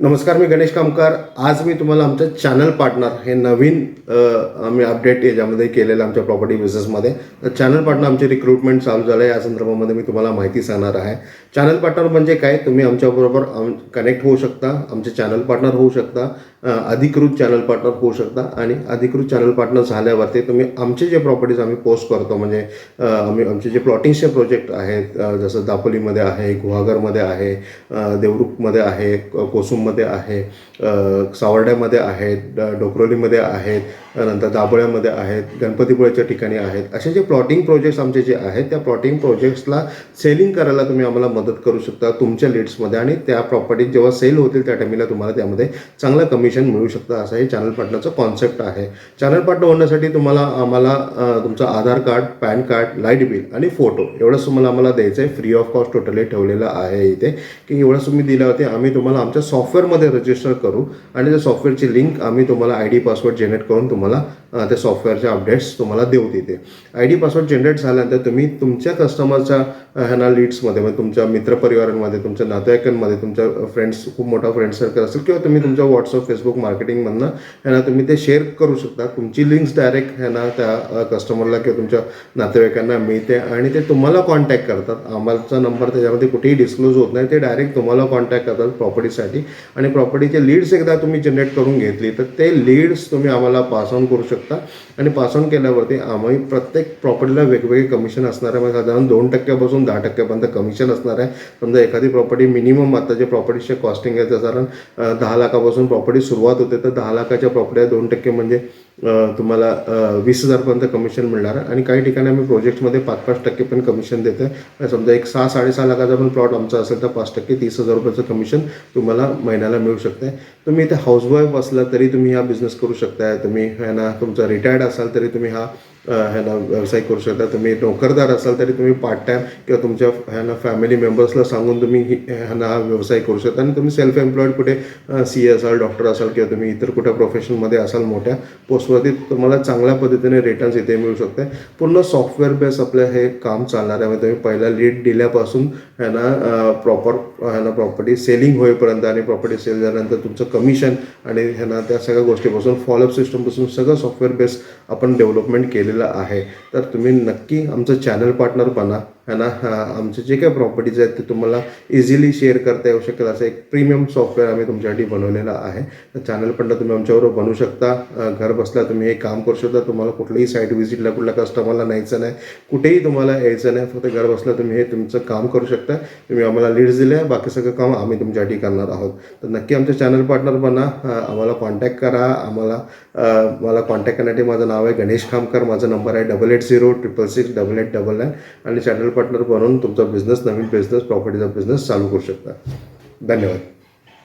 नमस्कार मी गणेश कामकार. आज मी तुम्हाला आमचं चॅनल पार्टनर हे नवीन आम्ही अपडेट याच्यामध्ये केलेलं आमच्या प्रॉपर्टी बिझनेसमध्ये तर चॅनल पार्टनर आमची रिक्रुटमेंट चालू झालं आहे या संदर्भामध्ये मी तुम्हाला माहिती सांगणार आहे. चॅनल पार्टनर म्हणजे काय? तुम्ही आमच्याबरोबर कनेक्ट होऊ शकता. आमचे चॅनल पार्टनर होऊ शकता. अधिकृत चॅनल पार्टनर होऊ शकता. आणि अधिकृत चॅनल पार्टनर झाल्यावरती तुम्ही आमचे जे प्रॉपर्टीज आम्ही पोस्ट करतो म्हणजे आम्ही आमचे जे प्लॉटिंगचे प्रोजेक्ट आहेत जसं दापोलीमध्ये आहे गुहागरमध्ये आहे देवरुखमध्ये आहे क- मध्ये आहे सावर्ड्यामध्ये आहेत ड- डोकरोलीमध्ये आहेत नंतर दाबोळ्यामध्ये आहेत गणपतीपुळ्याच्या ठिकाणी आहेत. असे जे प्लॉटिंग प्रोजेक्ट्स आमचे जे आहेत त्या प्लॉटिंग प्रोजेक्ट्सला सेलिंग करायला तुम्ही आम्हाला मदत करू शकता तुमच्या लीड्समध्ये आणि त्या प्रॉपर्टी जेव्हा सेल होतील त्या टायमिंगला तुम्हाला त्यामध्ये चांगलं कमिशन मिळू शकतं असं हे चॅनल पार्टनरचं कॉन्सेप्ट आहे. चॅनल पार्टनर होण्यासाठी तुम्हाला आम्हाला तुमचं Aadhaar card PAN card light bill आणि फोटो एवढंच तुम्हाला आम्हाला द्यायचं आहे फ्री ऑफ कॉस्ट टोटली ठेवलेलं आहे इथे. की एवढंच तुम्ही दिल्यावरती आम्ही तुम्हाला आमच्या सॉफ्टवेअरमध्ये रजिस्टर करू आणि त्या सॉफ्टवेअरची लिंक आम्ही तुम्हाला आय डी पासवर्ड जनरेट करून तुम्हाला त्या सॉफ्टवेअरचे अपडेट्स तुम्हाला देऊ तिथे आय डी पासवर्ड जनरेट झाल्यानंतर तुम्ही तुमच्या कस्टमरच्या ह्यांना लीड्समध्ये म्हणजे तुमच्या मित्रपरिवारांमध्ये तुमच्या नातेवाईकांमध्ये तुमच्या फ्रेंड्स खूप मोठा फ्रेंड सर्कल असेल किंवा तुम्ही तुमच्या व्हॉट्सअप फेसबुक मार्केटिंगमधनं ह्यांना तुम्ही ते शेअर करू शकता. तुमची लिंक्स डायरेक्ट ह्यांना त्या कस्टमरला किंवा तुमच्या नातेवाईकांना मिळते आणि ते तुम्हाला कॉन्टॅक्ट करतात. आम्हाचा नंबर त्याच्यामध्ये कुठेही डिस्क्लोज होत नाही. ते डायरेक्ट तुम्हाला कॉन्टॅक्ट करतात प्रॉपर्टीसाठी आणि प्रॉपर्टीचे लीड्स एकदा तुम्ही जनरेट करून घेतली तर ते लीड्स तुम्ही आम्हाला पास ऑन करू शकता. आणि पास ऑन केल्यावरती आम्ही प्रत्येक प्रॉपर्टीला वेगवेगळे कमिशन असणार आहे. म्हणजे साधारण दोन टक्क्यापासून दहा टक्क्यापर्यंत कमिशन असणार आहे. समजा एखादी प्रॉपर्टी मिनिमम आता जे प्रॉपर्टीचे कॉस्टिंग आहे साधारण दहा लाखापासून प्रॉपर्टी सुरुवात होते तर दहा लाखाच्या प्रॉपर्टी दोन टक्के म्हणजे तुम्हाला वीस हजारपर्यंत कमिशन मिळणार आहे. आणि काही ठिकाणी आम्ही प्रोजेक्टमध्ये पाच पाच टक्के पण कमिशन देतो आहे समजा एक सहा साडेसहा लाखाचा पण प्लॉट आमचा असेल तर पाच टक्के तीस हजार रुपयाचं कमिशन तुम्हाला महिन्याला मिळू शकते. तुम्ही इथे हाऊसवाईफ असला तरी तुम्ही हा बिझनेस करू शकताय. तुम्ही ना तुमचा रिटायर्ड असाल तरी तुम्ही हा ह्याला व्यवसाय करू शकता. तुम्ही नोकरदार असाल तरी तुम्ही पार्ट टाईम किंवा तुमच्या है फॅमिली मेंबर्सला सांगून तुम्ही ह्यांना हा व्यवसाय करू शकता. आणि तुम्ही सेल्फ एम्प्लॉईड कुठे सी ए असाल डॉक्टर असाल किंवा तुम्ही इतर कुठं प्रोफेशनमध्ये असाल मोठ्या पोस्टवरती तुम्हाला चांगल्या पद्धतीने रिटर्न्स इथे मिळू शकते. पूर्ण सॉफ्टवेअर बेस आपलं हे काम चालणार आहे. तुम्ही पहिला लीड दिल्यापासून ह्यांना प्रॉपर ह्यांना प्रॉपर्टी सेलिंग होईपर्यंत आणि प्रॉपर्टी सेल झाल्यानंतर तुमचं कमिशन आणि ह्यांना त्या सगळ्या गोष्टीपासून फॉलोअप सिस्टमपासून सगळं सॉफ्टवेअर बेस आपण डेव्हलपमेंट केलं केलेलं आहे. तर तुम्ही नक्की आमचं चॅनल पार्टनर बना. है ना? आमचे जे काही प्रॉपर्टीज आहेत ते तुम्हाला इझिली शेअर करता येऊ शकेल. असं एक प्रीमियम सॉफ्टवेअर आम्ही तुमच्यासाठी बनवलेलं आहे. तर चॅनल पण तुम्ही आमच्याबरोबर बनवू शकता. घर बसल्या तुम्ही हे काम करू शकता. तुम्हाला कुठल्याही साईट व्हिजिटला कुठल्या कस्टमरला न्यायचं नाही. कुठेही तुम्हाला यायचं नाही. फक्त घर बसल्या तुम्ही हे तुमचं काम करू शकता. तुम्ही आम्हाला लीड्स दिल्या. बाकी सगळं काम आम्ही तुमच्यासाठी करणार आहोत. तर नक्की आमच्या चॅनल पार्टनर बना. आम्हाला कॉन्टॅक्ट करा. आम्हाला मला कॉन्टॅक्ट करण्यासाठी माझं नाव आहे गणेश खामकर. माझा नंबर आहे double eight zero triple six double eight double nine आणि चॅनल पार्टनर बनवून तुमचा बिझनेस नवीन बिझनेस प्रॉपर्टीचा बिझनेस चालू करू शकता. धन्यवाद.